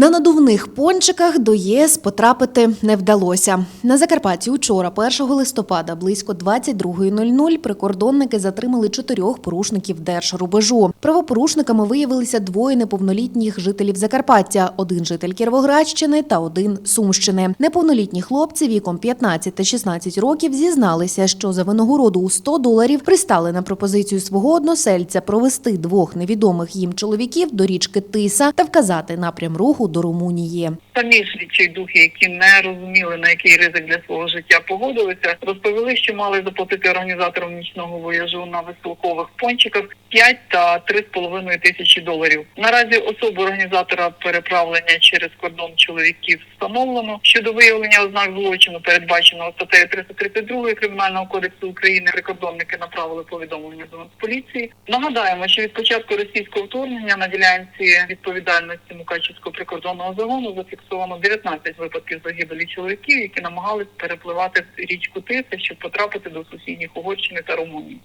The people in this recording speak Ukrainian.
На надувних пончиках до ЄС потрапити не вдалося. На Закарпатті учора, 1 листопада, близько 22.00 прикордонники затримали чотирьох порушників держрубежу. Правопорушниками виявилися двоє неповнолітніх жителів Закарпаття: один житель Кіровоградщини та один Сумщини. Неповнолітні хлопці віком 15 та 16 років зізналися, що за винагороду у 100 доларів пристали на пропозицію свого односельця провести двох невідомих їм чоловіків до річки Тиса та вказати напрям руху до Румунії. Самі ж відчайдухи, які не розуміли на який ризик для свого життя погодилися, розповіли, що мали заплатити організаторам нічного вояжу на веселкових пончиках 5 та 3,5 тисячі доларів. Наразі особу організатора переправлення через кордон чоловіків встановлено. Щодо виявлення ознак злочину, передбаченого статтею 332 кримінального кодексу України, прикордонники направили повідомлення до поліції. Нагадаємо, що від початку російського вторгнення на ділянці відповідальності Мукачівського прикордонного загону зафіксовано 19 випадків загибелі чоловіків, які намагались перепливати річку Тиса, щоб потрапити до сусідніх Угорщини та Румунії.